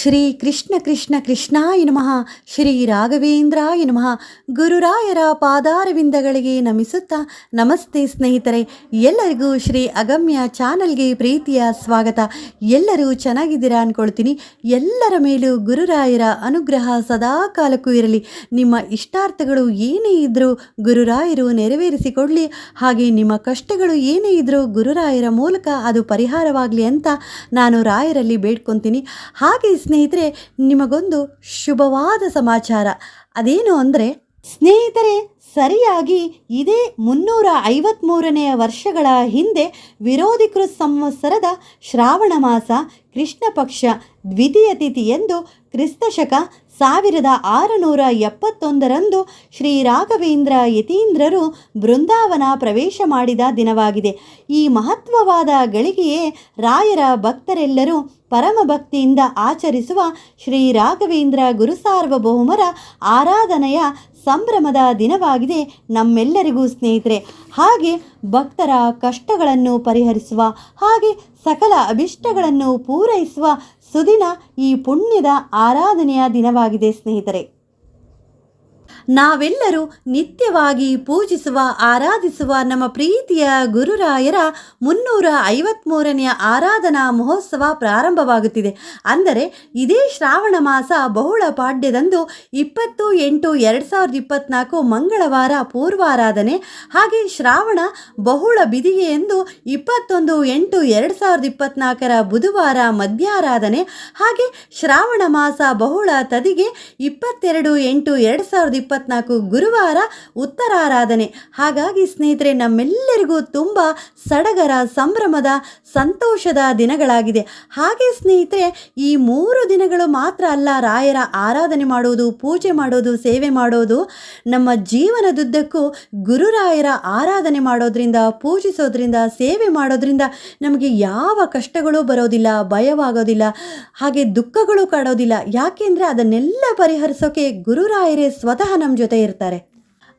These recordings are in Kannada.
ಶ್ರೀ ಕೃಷ್ಣ ಕೃಷ್ಣ ಕೃಷ್ಣಾಯ ನಮಃ. ಶ್ರೀ ರಾಘವೇಂದ್ರಾಯ ನಮಃ. ಗುರುರಾಯರ ಪಾದಾರವಿಂದಗಳಿಗೆ ನಮಿಸುತ್ತಾ ನಮಸ್ತೆ ಸ್ನೇಹಿತರೆ. ಎಲ್ಲರಿಗೂ ಶ್ರೀ ಅಗಮ್ಯ ಚಾನಲ್ಗೆ ಪ್ರೀತಿಯ ಸ್ವಾಗತ. ಎಲ್ಲರೂ ಚೆನ್ನಾಗಿದ್ದೀರಾ ಅಂದ್ಕೊಳ್ತೀನಿ ಎಲ್ಲರ ಮೇಲೂ ಗುರುರಾಯರ ಅನುಗ್ರಹ ಸದಾ ಕಾಲಕ್ಕೂ ಇರಲಿ. ನಿಮ್ಮ ಇಷ್ಟಾರ್ಥಗಳು ಏನೇ ಇದ್ದರೂ ಗುರುರಾಯರು ನೆರವೇರಿಸಿಕೊಡಲಿ ಹಾಗೆ ನಿಮ್ಮ ಕಷ್ಟಗಳು ಏನೇ ಇದ್ದರೂ ಗುರುರಾಯರ ಮೂಲಕ ಅದು ಪರಿಹಾರವಾಗಲಿ ಅಂತ ನಾನು ರಾಯರಲ್ಲಿ ಬೇಡ್ಕೊತೀನಿ. ಹಾಗೆ ಸ್ನೇಹಿತರೆ, ನಿಮಗೊಂದು ಶುಭವಾದ ಸಮಾಚಾರ. ಅದೇನು ಅಂದರೆ, ಸ್ನೇಹಿತರೆ, ಸರಿಯಾಗಿ ಇದೇ ಮುನ್ನೂರ ಐವತ್ತ್ಮೂರನೆಯ ವರ್ಷಗಳ ಹಿಂದೆ ವಿರೋಧಿ ಕೃತ್ ಸಂವತ್ಸರದ ಶ್ರಾವಣ ಮಾಸ ಕೃಷ್ಣ ಪಕ್ಷ ದ್ವಿತೀಯ ತಿಥಿ ಎಂದು ಕ್ರಿಸ್ತಶಕ ಸಾವಿರದ ಆರುನೂರ ಎಪ್ಪತ್ತೊಂದರಂದು ಶ್ರೀ ರಾಘವೇಂದ್ರ ಯತೀಂದ್ರರು ಬೃಂದಾವನ ಪ್ರವೇಶ ಮಾಡಿದ ದಿನವಾಗಿದೆ. ಈ ಮಹತ್ವವಾದ ಗಳಿಗೆಯೇ ರಾಯರ ಭಕ್ತರೆಲ್ಲರೂ ಪರಮ ಭಕ್ತಿಯಿಂದ ಆಚರಿಸುವ ಶ್ರೀ ರಾಘವೇಂದ್ರ ಗುರುಸಾರ್ವಭೌಮರ ಆರಾಧನೆಯ ಸಂಭ್ರಮದ ದಿನವಾಗಿದೆ ನಮ್ಮೆಲ್ಲರಿಗೂ ಸ್ನೇಹಿತರೆ. ಹಾಗೆ ಭಕ್ತರ ಕಷ್ಟಗಳನ್ನು ಪರಿಹರಿಸುವ ಹಾಗೆ ಸಕಲ ಅಭಿಷ್ಟಗಳನ್ನು ಪೂರೈಸುವ ಸುದಿನ ಈ ಪುಣ್ಯದ ಆರಾಧನೆಯ ದಿನವಾಗಿದೆ ಸ್ನೇಹಿತರೆ. ನಾವೆಲ್ಲರೂ ನಿತ್ಯವಾಗಿ ಪೂಜಿಸುವ, ಆರಾಧಿಸುವ ನಮ್ಮ ಪ್ರೀತಿಯ ಗುರುರಾಯರ ಮುನ್ನೂರ ಐವತ್ತ್ಮೂರನೆಯ ಆರಾಧನಾ ಮಹೋತ್ಸವ ಪ್ರಾರಂಭವಾಗುತ್ತಿದೆ. ಅಂದರೆ ಇದೇ ಶ್ರಾವಣ ಮಾಸ ಬಹುಳ ಪಾಡ್ಯದಂದು ಇಪ್ಪತ್ತು ಎಂಟು ಎರಡು ಸಾವಿರದ ಇಪ್ಪತ್ತ್ನಾಲ್ಕು ಮಂಗಳವಾರ ಪೂರ್ವಾರಾಧನೆ, ಹಾಗೆ ಶ್ರಾವಣ ಬಹುಳ ಬಿದಿಗೆ ಎಂದು ಇಪ್ಪತ್ತೊಂದು ಎಂಟು ಎರಡು ಸಾವಿರದ ಇಪ್ಪತ್ತ್ನಾಲ್ಕರ ಬುಧವಾರ ಮಧ್ಯಾರಾಧನೆ, ಹಾಗೆ ಶ್ರಾವಣ ಮಾಸ ಬಹುಳ ತದಿಗೆ ಇಪ್ಪತ್ತೆರಡು ಎಂಟು ಎರಡು ಸಾವಿರದ ಇಪ್ಪತ್ನಾಲ್ಕು ಗುರುವಾರ ಉತ್ತರಾರಾಧನೆ. ಹಾಗಾಗಿ ಸ್ನೇಹಿತರೆ, ನಮ್ಮೆಲ್ಲರಿಗೂ ತುಂಬ ಸಡಗರ, ಸಂಭ್ರಮದ, ಸಂತೋಷದ ದಿನಗಳಾಗಿದೆ. ಹಾಗೆ ಸ್ನೇಹಿತರೆ, ಈ ಮೂರು ದಿನಗಳು ಮಾತ್ರ ಅಲ್ಲ, ರಾಯರ ಆರಾಧನೆ ಮಾಡೋದು ಪೂಜೆ ಮಾಡೋದು ಸೇವೆ ಮಾಡೋದು ನಮ್ಮ ಜೀವನದುದ್ದಕ್ಕೂ ಗುರುರಾಯರ ಆರಾಧನೆ ಮಾಡೋದ್ರಿಂದ, ಪೂಜಿಸೋದ್ರಿಂದ, ಸೇವೆ ಮಾಡೋದ್ರಿಂದ ನಮಗೆ ಯಾವ ಕಷ್ಟಗಳು ಬರೋದಿಲ್ಲ, ಭಯವಾಗೋದಿಲ್ಲ, ಹಾಗೆ ದುಃಖಗಳು ಕಾಡೋದಿಲ್ಲ. ಯಾಕೆಂದರೆ ಅದನ್ನೆಲ್ಲ ಪರಿಹರಿಸೋಕೆ ಗುರುರಾಯರೇ ಸ್ವತಃ ನಮ್ಮ ಜೊತೆ ಇರ್ತಾರೆ.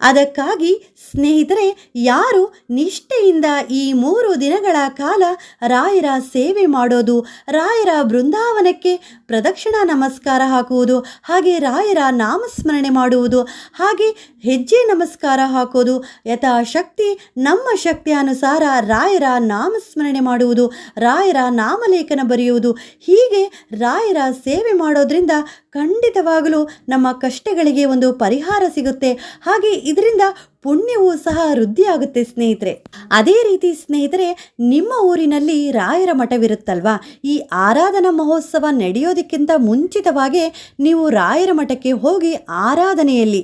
ಅದಕ್ಕಾಗಿ ಸ್ನೇಹಿತರೆ, ಯಾರು ನಿಷ್ಠೆಯಿಂದ ಈ ಮೂರು ದಿನಗಳ ಕಾಲ ರಾಯರ ಸೇವೆ ಮಾಡೋದು, ರಾಯರ ಬೃಂದಾವನಕ್ಕೆ ಪ್ರದಕ್ಷಿಣಾ ನಮಸ್ಕಾರ ಹಾಕುವುದು, ಹಾಗೆ ರಾಯರ ನಾಮಸ್ಮರಣೆ ಮಾಡುವುದು, ಹಾಗೆ ಹೆಜ್ಜೆ ನಮಸ್ಕಾರ ಹಾಕೋದು, ಯಥಾಶಕ್ತಿ, ನಮ್ಮ ಶಕ್ತಿ ಅನುಸಾರ ರಾಯರ ನಾಮಸ್ಮರಣೆ ಮಾಡುವುದು, ರಾಯರ ನಾಮಲೇಖನ ಬರೆಯುವುದು, ಹೀಗೆ ರಾಯರ ಸೇವೆ ಮಾಡೋದ್ರಿಂದ ಖಂಡಿತವಾಗಲೂ ನಮ್ಮ ಕಷ್ಟಗಳಿಗೆ ಒಂದು ಪರಿಹಾರ ಸಿಗುತ್ತೆ. ಹಾಗೆ ಇದರಿಂದ ಪುಣ್ಯವೂ ಸಹ ವೃದ್ಧಿಯಾಗುತ್ತೆ ಸ್ನೇಹಿತರೆ. ಅದೇ ರೀತಿ ಸ್ನೇಹಿತರೆ, ನಿಮ್ಮ ಊರಿನಲ್ಲಿ ರಾಯರ ಮಠವಿರುತ್ತಲ್ವಾ? ಈ ಆರಾಧನಾ ಮಹೋತ್ಸವ ನಡೆಯೋದಕ್ಕಿಂತ ಮುಂಚಿತವಾಗಿ ನೀವು ರಾಯರ ಮಠಕ್ಕೆ ಹೋಗಿ ಆರಾಧನೆಯಲ್ಲಿ,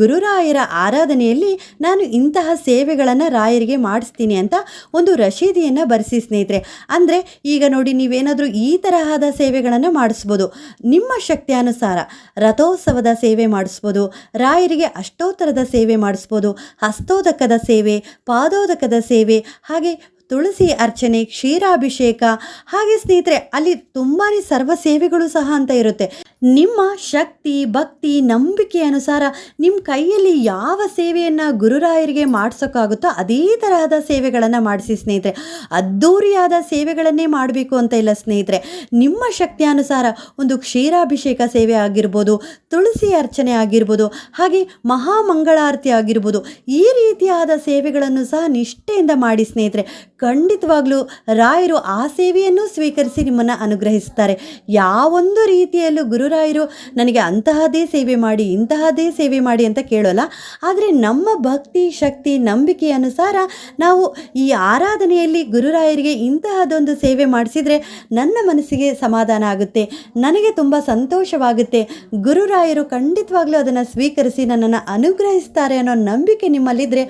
ಗುರುರಾಯರ ಆರಾಧನೆಯಲ್ಲಿ ನಾನು ಇಂತಹ ಸೇವೆಗಳನ್ನು ರಾಯರಿಗೆ ಮಾಡಿಸ್ತೀನಿ ಅಂತ ಒಂದು ರಶೀದಿಯನ್ನು ಬರೆಸಿ ಸ್ನೇಹಿತರೆ. ಅಂದರೆ ಈಗ ನೋಡಿ ನೀವೇನಾದರೂ ಈ ತರಹದ ಸೇವೆಗಳನ್ನು ಮಾಡಿಸ್ಬೋದು. ನಿಮ್ಮ ಶಕ್ತಿ ಅನುಸಾರ ರಥೋತ್ಸವದ ಸೇವೆ ಮಾಡಿಸ್ಬೋದು. ರಾಯರಿಗೆ ಅಷ್ಟೋತ್ತರದ ಸೇವೆ ಮಾಡಿಸ್ಬೋದು. ಹಸ್ತೋದಕದ ಸೇವೆ ಪಾದೋದಕದ ಸೇವೆ ಹಾಗೆ ತುಳಸಿ ಅರ್ಚನೆ, ಕ್ಷೀರಾಭಿಷೇಕ, ಹಾಗೆ ಸ್ನೇಹಿತರೆ, ಅಲ್ಲಿ ತುಂಬಾ ಸರ್ವ ಸೇವೆಗಳು ಸಹ ಅಂತ ಇರುತ್ತೆ. ನಿಮ್ಮ ಶಕ್ತಿ, ಭಕ್ತಿ, ನಂಬಿಕೆ ಅನುಸಾರ ನಿಮ್ಮ ಕೈಯಲ್ಲಿ ಯಾವ ಸೇವೆಯನ್ನು ಗುರುರಾಯರಿಗೆ ಮಾಡಿಸೋಕ್ಕಾಗುತ್ತೋ ಅದೇ ತರಹದ ಸೇವೆಗಳನ್ನು ಮಾಡಿಸಿ ಸ್ನೇಹಿತರೆ. ಅದ್ಧೂರಿಯಾದ ಸೇವೆಗಳನ್ನೇ ಮಾಡಬೇಕು ಅಂತ ಇಲ್ಲ ಸ್ನೇಹಿತರೆ. ನಿಮ್ಮ ಶಕ್ತಿ ಅನುಸಾರ ಒಂದು ಕ್ಷೀರಾಭಿಷೇಕ ಸೇವೆ ಆಗಿರ್ಬೋದು, ತುಳಸಿ ಅರ್ಚನೆ ಆಗಿರ್ಬೋದು, ಹಾಗೆ ಮಹಾಮಂಗಳಾರತಿ ಆಗಿರ್ಬೋದು, ಈ ರೀತಿಯಾದ ಸೇವೆಗಳನ್ನು ಸಹ ನಿಷ್ಠೆಯಿಂದ ಮಾಡಿ ಸ್ನೇಹಿತರೆ. ಖಂಡಿತವಾಗ್ಲೂ ರಾಯರು ಆ ಸೇವೆಯನ್ನು ಸ್ವೀಕರಿಸಿ ನಿಮ್ಮನ್ನು ಅನುಗ್ರಹಿಸ್ತಾರೆ ಯಾವೊಂದು ರೀತಿಯಲ್ಲೂ ಗುರುರಾಯರು ನನಗೆ ಅಂತಹದೇ ಸೇವೆ ಮಾಡಿ, ಇಂತಹದೇ ಸೇವೆ ಮಾಡಿ ಅಂತ ಕೇಳೋಲ್ಲ. ಆದರೆ ನಮ್ಮ ಭಕ್ತಿ, ಶಕ್ತಿ ನಂಬಿಕೆ ಅನುಸಾರ ನಾವು ಈ ಆರಾಧನೆಯಲ್ಲಿ ಗುರುರಾಯರಿಗೆ ಇಂತಹದೊಂದು ಸೇವೆ ಮಾಡಿಸಿದರೆ ನನ್ನ ಮನಸ್ಸಿಗೆ ಸಮಾಧಾನ ಆಗುತ್ತೆ, ನನಗೆ ತುಂಬ ಸಂತೋಷವಾಗುತ್ತೆ. ಗುರುರಾಯರು ಖಂಡಿತವಾಗ್ಲೂ ಅದನ್ನು ಸ್ವೀಕರಿಸಿ ನನ್ನನ್ನು ಅನುಗ್ರಹಿಸ್ತಾರೆ ಅನ್ನೋ ನಂಬಿಕೆ ನಿಮ್ಮಲ್ಲಿದ್ದರೆ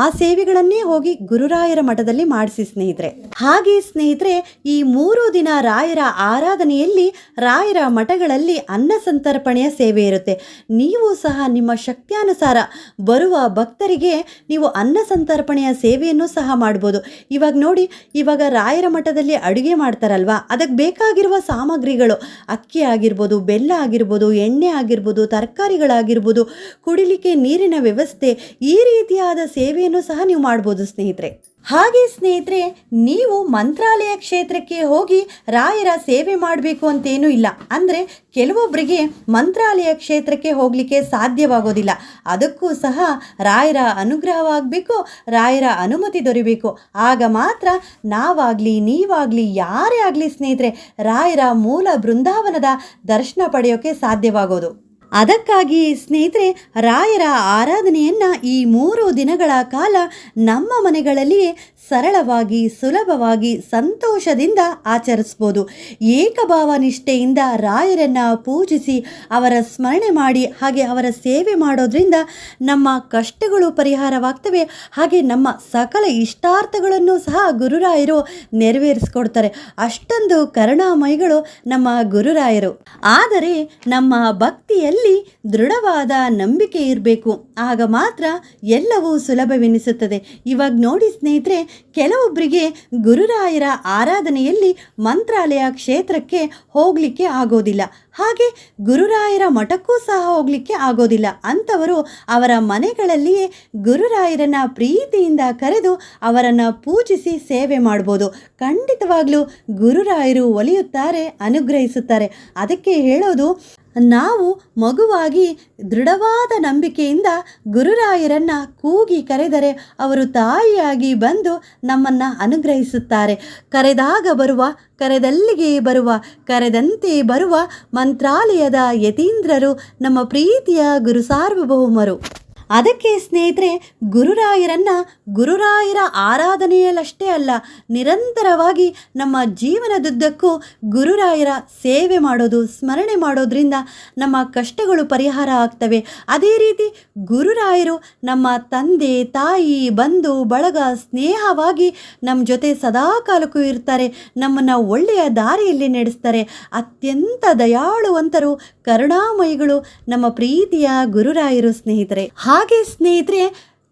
ಆ ಸೇವೆಗಳನ್ನೇ ಹೋಗಿ ಗುರುರಾಯರ ಮಠದಲ್ಲಿ ಮಾಡಿಸಿ ಸ್ನೇಹಿತರೆ. ಹಾಗೆ ಸ್ನೇಹಿತರೆ, ಈ ಮೂರು ದಿನ ರಾಯರ ಆರಾಧನೆಯಲ್ಲಿ, ರಾಯರ ಮಠಗಳಲ್ಲಿ ಅನ್ನ ಸಂತರ್ಪಣೆಯ ಸೇವೆ ಇರುತ್ತೆ. ನೀವು ಸಹ ನಿಮ್ಮ ಶಕ್ತಿಯಾನುಸಾರ ಬರುವ ಭಕ್ತರಿಗೆ ನೀವು ಅನ್ನ ಸಂತರ್ಪಣೆಯ ಸೇವೆಯನ್ನು ಸಹ ಮಾಡ್ಬೋದು. ಇವಾಗ ನೋಡಿ, ಇವಾಗ ರಾಯರ ಮಠದಲ್ಲಿ ಅಡುಗೆ ಮಾಡ್ತಾರಲ್ವಾ? ಅದಕ್ಕೆ ಬೇಕಾಗಿರುವ ಸಾಮಗ್ರಿಗಳು ಅಕ್ಕಿ ಆಗಿರ್ಬೋದು, ಬೆಲ್ಲ ಆಗಿರ್ಬೋದು, ಎಣ್ಣೆ ಆಗಿರ್ಬೋದು, ತರಕಾರಿಗಳಾಗಿರ್ಬೋದು, ಕುಡಿಲಿಕ್ಕೆ ನೀರಿನ ವ್ಯವಸ್ಥೆ ಈ ರೀತಿಯಾದ ಸೇವೆಯನ್ನು ಸಹ ನೀವು ಮಾಡ್ಬೋದು ಸ್ನೇಹಿತರೆ. ಹಾಗೆ ಸ್ನೇಹಿತರೆ, ನೀವು ಮಂತ್ರಾಲಯ ಕ್ಷೇತ್ರಕ್ಕೆ ಹೋಗಿ ರಾಯರ ಸೇವೆ ಮಾಡಬೇಕು ಅಂತೇನೂ ಇಲ್ಲ. ಅಂದರೆ ಕೆಲವೊಬ್ಬರಿಗೆ ಮಂತ್ರಾಲಯ ಕ್ಷೇತ್ರಕ್ಕೆ ಹೋಗಲಿಕ್ಕೆ ಸಾಧ್ಯವಾಗೋದಿಲ್ಲ. ಅದಕ್ಕೂ ಸಹ ರಾಯರ ಅನುಗ್ರಹವಾಗಬೇಕು, ರಾಯರ ಅನುಮತಿ ದೊರೆಯಬೇಕು ಆಗ ಮಾತ್ರ ನಾವಾಗಲಿ, ನೀವಾಗಲಿ, ಯಾರೇ ಆಗಲಿ ಸ್ನೇಹಿತರೆ, ರಾಯರ ಮೂಲ ಬೃಂದಾವನದ ದರ್ಶನ ಪಡೆಯೋಕ್ಕೆ ಸಾಧ್ಯವಾಗೋದು. ಅದಕ್ಕಾಗಿ ಸ್ನೇಹಿತರೆ ರಾಯರ ಆರಾಧನೆಯನ್ನು ಈ ಮೂರು ದಿನಗಳ ಕಾಲ ನಮ್ಮ ಮನೆಗಳಲ್ಲಿಯೇ ಸರಳವಾಗಿ, ಸುಲಭವಾಗಿ, ಸಂತೋಷದಿಂದ ಆಚರಿಸ್ಬೋದು. ಏಕಭಾವ ನಿಷ್ಠೆಯಿಂದ ರಾಯರನ್ನು ಪೂಜಿಸಿ, ಅವರ ಸ್ಮರಣೆ ಮಾಡಿ, ಹಾಗೆ ಅವರ ಸೇವೆ ಮಾಡೋದ್ರಿಂದ ನಮ್ಮ ಕಷ್ಟಗಳು ಪರಿಹಾರವಾಗ್ತವೆ. ಹಾಗೆ ನಮ್ಮ ಸಕಲ ಇಷ್ಟಾರ್ಥಗಳನ್ನು ಸಹ ಗುರುರಾಯರು ನೆರವೇರಿಸ್ಕೊಡ್ತಾರೆ. ಅಷ್ಟೊಂದು ಕರುಣಾಮಯಿಗಳು ನಮ್ಮ ಗುರುರಾಯರು. ಆದರೆ ನಮ್ಮ ಭಕ್ತಿಯಲ್ಲಿ ದೃಢವಾದ ನಂಬಿಕೆ ಇರಬೇಕು. ಆಗ ಮಾತ್ರ ಎಲ್ಲವೂ ಸುಲಭವೆನಿಸುತ್ತದೆ. ಇವಾಗ ನೋಡಿ ಸ್ನೇಹಿತರೆ ಕೆಲವೊಬ್ಬರಿಗೆ ಗುರುರಾಯರ ಆರಾಧನೆಯಲ್ಲಿ ಮಂತ್ರಾಲಯ ಕ್ಷೇತ್ರಕ್ಕೆ ಹೋಗಲಿಕ್ಕೆ ಆಗೋದಿಲ್ಲ. ಹಾಗೆ ಗುರುರಾಯರ ಮಠಕ್ಕೂ ಸಹ ಹೋಗಲಿಕ್ಕೆ ಆಗೋದಿಲ್ಲ. ಅಂಥವರು ಅವರ ಮನೆಗಳಲ್ಲಿಯೇ ಗುರುರಾಯರನ್ನ ಪ್ರೀತಿಯಿಂದ ಕರೆದು ಅವರನ್ನು ಪೂಜಿಸಿ ಸೇವೆ ಮಾಡ್ಬೋದು. ಖಂಡಿತವಾಗಲೂ ಗುರುರಾಯರು ಒಲಿಯುತ್ತಾರೆ, ಅನುಗ್ರಹಿಸುತ್ತಾರೆ. ಅದಕ್ಕೆ ಹೇಳೋದು ನಾವು ಮಗುವಾಗಿ ದೃಢವಾದ ನಂಬಿಕೆಯಿಂದ ಗುರುರಾಯರನ್ನ ಕೂಗಿ ಕರೆದರೆ ಅವರು ತಾಯಿಯಾಗಿ ಬಂದು ನಮ್ಮನ್ನು ಅನುಗ್ರಹಿಸುತ್ತಾರೆ. ಕರೆದಾಗ ಬರುವ, ಕರೆದಲ್ಲಿಗೆ ಬರುವ, ಕರೆದಂತೆ ಬರುವ ಮಂತ್ರಾಲಯದ ಯತೀಂದ್ರರು ನಮ್ಮ ಪ್ರೀತಿಯ ಗುರು ಸಾರ್ವಭೌಮರು ಅದಕ್ಕೆ ಸ್ನೇಹಿತರೆ, ಗುರುರಾಯರನ್ನ ಗುರುರಾಯರ ಆರಾಧನೆಯಲ್ಲಷ್ಟೇ ಅಲ್ಲ, ನಿರಂತರವಾಗಿ ನಮ್ಮ ಜೀವನದುದ್ದಕ್ಕೂ ಗುರುರಾಯರ ಸೇವೆ ಮಾಡೋದು, ಸ್ಮರಣೆ ಮಾಡೋದ್ರಿಂದ ನಮ್ಮ ಕಷ್ಟಗಳು ಪರಿಹಾರ ಆಗ್ತವೆ. ಅದೇ ರೀತಿ ಗುರುರಾಯರು ನಮ್ಮ ತಂದೆ, ತಾಯಿ, ಬಂಧು, ಬಳಗ ಸ್ನೇಹವಾಗಿ ನಮ್ಮ ಜೊತೆ ಸದಾ ಕಾಲಕ್ಕೂ ಇರ್ತಾರೆ, ನಮ್ಮನ್ನು ಒಳ್ಳೆಯ ದಾರಿಯಲ್ಲಿ ನಡೆಸ್ತಾರೆ. ಅತ್ಯಂತ ದಯಾಳುವಂತರು, ಕರುಣಾಮಯಿಗಳು ನಮ್ಮ ಪ್ರೀತಿಯ ಗುರುರಾಯರು ಸ್ನೇಹಿತರೆ. ಹಾಗೆ ಸ್ನೇಹಿತರೆ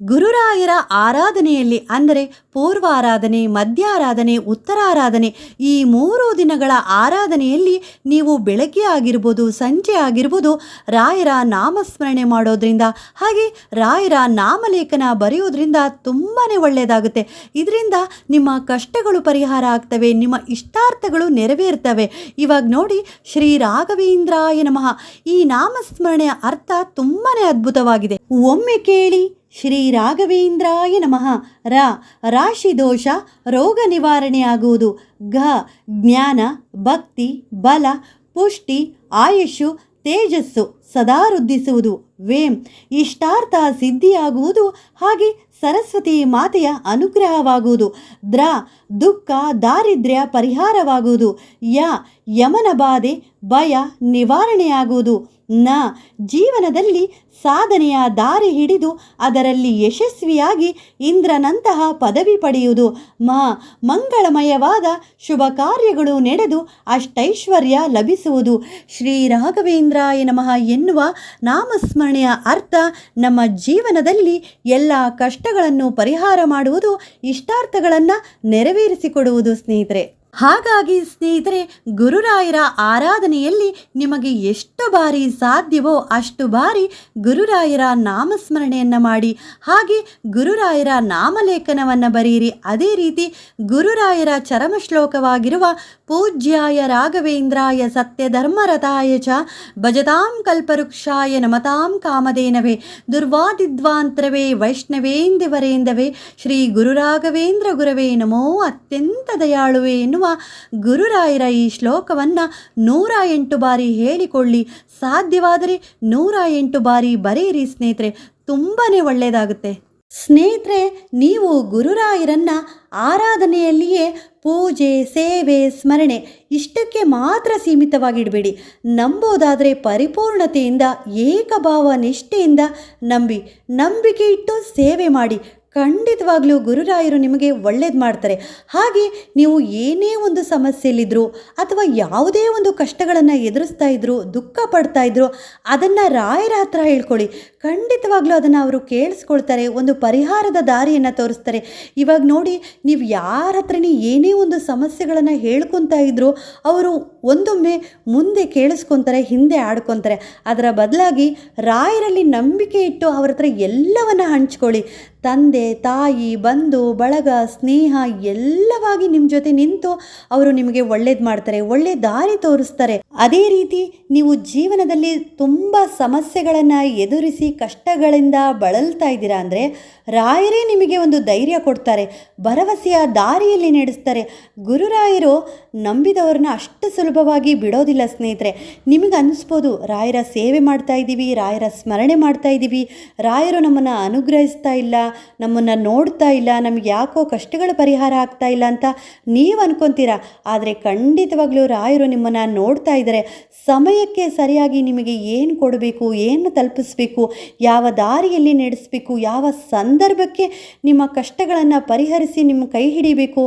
ಗುರುರಾಯರ ಆರಾಧನೆಯಲ್ಲಿ, ಅಂದರೆ ಪೂರ್ವಾರಾಧನೆ, ಮಧ್ಯಾರಾಧನೆ, ಉತ್ತರಾರಾಧನೆ, ಈ ಮೂರು ದಿನಗಳ ಆರಾಧನೆಯಲ್ಲಿ ನೀವು ಬೆಳಗ್ಗೆ ಆಗಿರ್ಬೋದು, ಸಂಜೆ ಆಗಿರ್ಬೋದು, ರಾಯರ ನಾಮಸ್ಮರಣೆ ಮಾಡೋದ್ರಿಂದ, ಹಾಗೆ ರಾಯರ ನಾಮಲೇಖನ ಬರೆಯೋದ್ರಿಂದ ತುಂಬಾ ಒಳ್ಳೆಯದಾಗುತ್ತೆ. ಇದರಿಂದ ನಿಮ್ಮ ಕಷ್ಟಗಳು ಪರಿಹಾರ ಆಗ್ತವೆ, ನಿಮ್ಮ ಇಷ್ಟಾರ್ಥಗಳು ನೆರವೇರ್ತವೆ. ಇವಾಗ ನೋಡಿ, ಶ್ರೀ ರಾಘವೇಂದ್ರಾಯ ನಮಃ. ಈ ನಾಮಸ್ಮರಣೆಯ ಅರ್ಥ ತುಂಬಾ ಅದ್ಭುತವಾಗಿದೆ. ಒಮ್ಮೆ ಕೇಳಿ ಶ್ರೀ ರಾಘವೇಂದ್ರಾಯ ನಮಃ. ರ ರಾಶಿ ದೋಷ ರೋಗ ನಿವಾರಣೆಯಾಗುವುದು. ಘ, ಜ್ಞಾನ, ಭಕ್ತಿ, ಬಲ, ಪುಷ್ಟಿ, ಆಯುಷು, ತೇಜಸ್ಸು ಸದಾ ವೃದ್ಧಿಸುವುದು. ವೇಂ, ಇಷ್ಟಾರ್ಥ ಸಿದ್ಧಿಯಾಗುವುದು ಹಾಗೆ ಸರಸ್ವತಿ ಮಾತೆಯ ಅನುಗ್ರಹವಾಗುವುದು. ದ್ರ, ದುಃಖ, ದಾರಿದ್ರ್ಯ ಪರಿಹಾರವಾಗುವುದು. ಯ, ಯಮನ ಬಾಧೆ, ಭಯ ನಿವಾರಣೆಯಾಗುವುದು. ನ ಜೀವನದಲ್ಲಿ ಸಾಧನೆಯ ದಾರಿ ಹಿಡಿದು ಅದರಲ್ಲಿ ಯಶಸ್ವಿಯಾಗಿ ಇಂದ್ರನಂತಹ ಪದವಿ ಪಡೆಯುವುದು ಮ ಮಂಗಳಮಯವಾದ ಶುಭ ಕಾರ್ಯಗಳು ನಡೆದು ಅಷ್ಟೈಶ್ವರ್ಯ ಲಭಿಸುವುದು. ಶ್ರೀ ರಾಘವೇಂದ್ರಾಯ ನಮಃ ಎನ್ನುವ ನಾಮಸ್ಮರಣೆಯ ಅರ್ಥ ನಮ್ಮ ಜೀವನದಲ್ಲಿ ಎಲ್ಲ ಕಷ್ಟಗಳನ್ನು ಪರಿಹಾರ ಮಾಡುವುದು ಇಷ್ಟಾರ್ಥಗಳನ್ನು ನೆರವೇರಿಸಿಕೊಡುವುದು ಸ್ನೇಹಿತರೆ. ಹಾಗಾಗಿ ಸ್ನೇಹಿತರೆ, ಗುರುರಾಯರ ಆರಾಧನೆಯಲ್ಲಿ ನಿಮಗೆ ಎಷ್ಟು ಬಾರಿ ಸಾಧ್ಯವೋ ಅಷ್ಟು ಬಾರಿ ಗುರುರಾಯರ ನಾಮಸ್ಮರಣೆಯನ್ನು ಮಾಡಿ. ಹಾಗೆ ಗುರುರಾಯರ ನಾಮಲೇಖನವನ್ನು ಬರೆಯಿರಿ. ಅದೇ ರೀತಿ ಗುರುರಾಯರ ಚರಮ ಶ್ಲೋಕವಾಗಿರುವ ಪೂಜ್ಯಾಯ ರಾಘವೇಂದ್ರಾಯ ಸತ್ಯಧರ್ಮರಥಾಯ ಚ ಭಜತಾಂ ಕಲ್ಪವೃಕ್ಷಾಯ ನಮತಾಂ ಕಾಮಧೇನವೇ ದುರ್ವಾದಿದ್ವಾಂತರವೇ ವೈಷ್ಣವೇಂದಿವರೇಂದವೇ ಶ್ರೀ ಗುರುರಾಘವೇಂದ್ರ ಗುರವೇ ನಮೋ ಅತ್ಯಂತ ದಯಾಳುವೆ ಎನ್ನುವ ಗುರುರಾಯರ ಈ ಶ್ಲೋಕವನ್ನು ನೂರ ಎಂಟು ಬಾರಿ ಹೇಳಿಕೊಳ್ಳಿ. ಸಾಧ್ಯವಾದರೆ ನೂರ ಎಂಟು ಬಾರಿ ಬರೆಯಿರಿ ಸ್ನೇಹಿತರೆ ತುಂಬಾ ಒಳ್ಳೆಯದಾಗುತ್ತೆ. ಸ್ನೇಹಿತರೆ, ನೀವು ಗುರುರಾಯರನ್ನ ಆರಾಧನೆಯಲ್ಲಿಯೇ ಪೂಜೆ, ಸೇವೆ, ಸ್ಮರಣೆ ಇಷ್ಟಕ್ಕೆ ಮಾತ್ರ ಸೀಮಿತವಾಗಿಡಬೇಡಿ. ನಂಬೋದಾದರೆ ಪರಿಪೂರ್ಣತೆಯಿಂದ ಏಕಭಾವ ನಿಷ್ಠೆಯಿಂದ ನಂಬಿ ನಂಬಿಕೆ ಇಟ್ಟು ಸೇವೆ ಮಾಡಿ ಖಂಡಿತವಾಗ್ಲೂ ಗುರುರಾಯರು ನಿಮಗೆ ಒಳ್ಳೇದು ಮಾಡ್ತಾರೆ. ಹಾಗೆ ನೀವು ಏನೇ ಒಂದು ಸಮಸ್ಯೆಯಲ್ಲಿದ್ದರೂ ಅಥವಾ ಯಾವುದೇ ಒಂದು ಕಷ್ಟಗಳನ್ನು ಎದುರಿಸ್ತಾ ಇದ್ರು, ದುಃಖ ಪಡ್ತಾ ಇದ್ರು ಅದನ್ನು ರಾಯರ ಹತ್ರ ಹೇಳ್ಕೊಳ್ಳಿ. ಖಂಡಿತವಾಗ್ಲೂ ಅದನ್ನು ಅವರು ಕೇಳಿಸ್ಕೊಳ್ತಾರೆ, ಒಂದು ಪರಿಹಾರದ ದಾರಿಯನ್ನು ತೋರಿಸ್ತಾರೆ. ಇವಾಗ ನೋಡಿ, ನೀವು ಯಾರ ಹತ್ರನೇ ಏನೇ ಒಂದು ಸಮಸ್ಯೆಗಳನ್ನು ಹೇಳ್ಕೊತಾ ಇದ್ರು ಅವರು ಒಂದೊಮ್ಮೆ ಮುಂದೆ ಕೇಳಿಸ್ಕೊತಾರೆ, ಹಿಂದೆ ಆಡ್ಕೊತಾರೆ. ಅದರ ಬದಲಾಗಿ ರಾಯರಲ್ಲಿ ನಂಬಿಕೆ ಇಟ್ಟು ಅವ್ರ ಹತ್ರ ಎಲ್ಲವನ್ನ ಹಂಚ್ಕೊಳ್ಳಿ. ತಂದೆ, ತಾಯಿ, ಬಂಧು, ಬಳಗ, ಸ್ನೇಹ ಎಲ್ಲವಾಗಿ ನಿಮ್ಮ ಜೊತೆ ನಿಂತು ಅವರು ನಿಮಗೆ ಒಳ್ಳೇದು ಮಾಡ್ತಾರೆ, ಒಳ್ಳೆ ದಾರಿ ತೋರಿಸ್ತಾರೆ. ಅದೇ ರೀತಿ ನೀವು ಜೀವನದಲ್ಲಿ ತುಂಬ ಸಮಸ್ಯೆಗಳನ್ನು ಎದುರಿಸಿ, ಕಷ್ಟಗಳಿಂದ ಬಳಲ್ತಾ ಇದ್ದೀರಾ ಅಂದರೆ ರಾಯರೇ ನಿಮಗೆ ಒಂದು ಧೈರ್ಯ ಕೊಡ್ತಾರೆ, ಭರವಸೆಯ ದಾರಿಯಲ್ಲಿ ನಡೆಸ್ತಾರೆ. ಗುರುರಾಯರು ನಂಬಿದವ್ರನ್ನ ಅಷ್ಟು ಸುಲಭವಾಗಿ ಬಿಡೋದಿಲ್ಲ ಸ್ನೇಹಿತರೆ. ನಿಮಗೆ ಅನ್ನಿಸ್ಬೋದು, ರಾಯರ ಸೇವೆ ಮಾಡ್ತಾ ಇದ್ದೀವಿ, ರಾಯರ ಸ್ಮರಣೆ ಮಾಡ್ತಾ ಇದ್ದೀವಿ. ರಾಯರು ನಮ್ಮನ್ನು ಅನುಗ್ರಹಿಸ್ತಾ ಇಲ್ಲ, ನಮ್ಮನ್ನು ನೋಡ್ತಾ ಇಲ್ಲ, ನಮಗೆ ಯಾಕೋ ಕಷ್ಟಗಳ ಪರಿಹಾರ ಆಗ್ತಾ ಇಲ್ಲ ಅಂತ ನೀವು ಅನ್ಕೊಂತೀರಾ? ಆದರೆ ಖಂಡಿತವಾಗ್ಲೂ ರಾಯರು ನಿಮ್ಮನ್ನು ನೋಡ್ತಾ ಇದ್ದಾರೆ. ಸಮಯಕ್ಕೆ ಸರಿಯಾಗಿ ನಿಮಗೆ ಏನು ಕೊಡಬೇಕು, ಏನು ತಲುಪಿಸ್ಬೇಕು, ಯಾವ ದಾರಿಯಲ್ಲಿ ನಡೆಸಬೇಕು, ಯಾವ ಸಂದರ್ಭಕ್ಕೆ ನಿಮ್ಮ ಕಷ್ಟಗಳನ್ನು ಪರಿಹರಿಸಿ ನಿಮ್ಮ ಕೈ ಹಿಡಿಬೇಕು,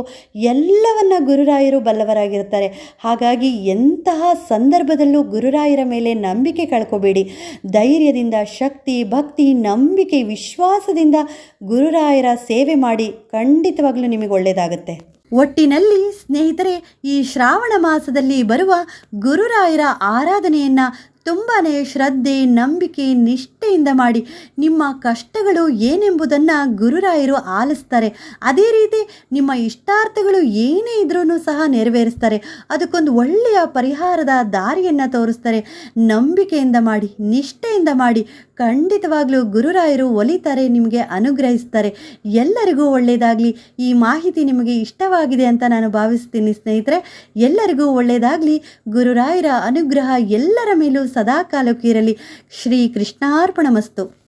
ಎಲ್ಲವನ್ನ ಗುರುರಾಯರು ಬಲ್ಲವರಾಗಿರ್ತಾರೆ ಹಾಗಾಗಿ ಎಂತಹ ಸಂದರ್ಭದಲ್ಲೂ ಗುರುರಾಯರ ಮೇಲೆ ನಂಬಿಕೆ ಕಳ್ಕೋಬೇಡಿ. ಧೈರ್ಯದಿಂದ, ಶಕ್ತಿ, ಭಕ್ತಿ, ನಂಬಿಕೆ, ವಿಶ್ವಾಸದಿಂದ ಗುರುರಾಯರ ಸೇವೆ ಮಾಡಿ ಖಂಡಿತವಾಗ್ಲೂ ನಿಮಗೆ ಒಳ್ಳೆಯದಾಗುತ್ತೆ. ಒಟ್ಟಿನಲ್ಲಿ ಸ್ನೇಹಿತರೆ, ಈ ಶ್ರಾವಣ ಮಾಸದಲ್ಲಿ ಬರುವ ಗುರುರಾಯರ ಆರಾಧನೆಯನ್ನು ತುಂಬಾ ಶ್ರದ್ಧೆ, ನಂಬಿಕೆ, ನಿಷ್ಠೆಯಿಂದ ಮಾಡಿ ನಿಮ್ಮ ಕಷ್ಟಗಳು ಏನೆಂಬುದನ್ನು ಗುರುರಾಯರು ಆಲಿಸ್ತಾರೆ. ಅದೇ ರೀತಿ ನಿಮ್ಮ ಇಷ್ಟಾರ್ಥಗಳು ಏನೇ ಇದ್ರೂ ಸಹ ನೆರವೇರಿಸ್ತಾರೆ. ಅದಕ್ಕೊಂದು ಒಳ್ಳೆಯ ಪರಿಹಾರದ ದಾರಿಯನ್ನು ತೋರಿಸ್ತಾರೆ. ನಂಬಿಕೆಯಿಂದ ಮಾಡಿ, ನಿಷ್ಠೆಯಿಂದ ಮಾಡಿ ಖಂಡಿತವಾಗ್ಲೂ ಗುರುರಾಯರು ಒಲಿತಾರೆ, ನಿಮಗೆ ಅನುಗ್ರಹಿಸ್ತಾರೆ. ಎಲ್ಲರಿಗೂ ಒಳ್ಳೆಯದಾಗಲಿ ಈ ಮಾಹಿತಿ ನಿಮಗೆ ಇಷ್ಟವಾಗಿದೆ ಅಂತ ನಾನು ಭಾವಿಸ್ತೀನಿ ಸ್ನೇಹಿತರೆ. ಎಲ್ಲರಿಗೂ ಒಳ್ಳೆಯದಾಗಲಿ ಗುರುರಾಯರ ಅನುಗ್ರಹ ಎಲ್ಲರ ಮೇಲೂ ಸದಾ ಕಾಲಕ್ಕೆ ಇರಲಿ. ಶ್ರೀ ಕೃಷ್ಣಾರ್ಪಣ ಮಸ್ತು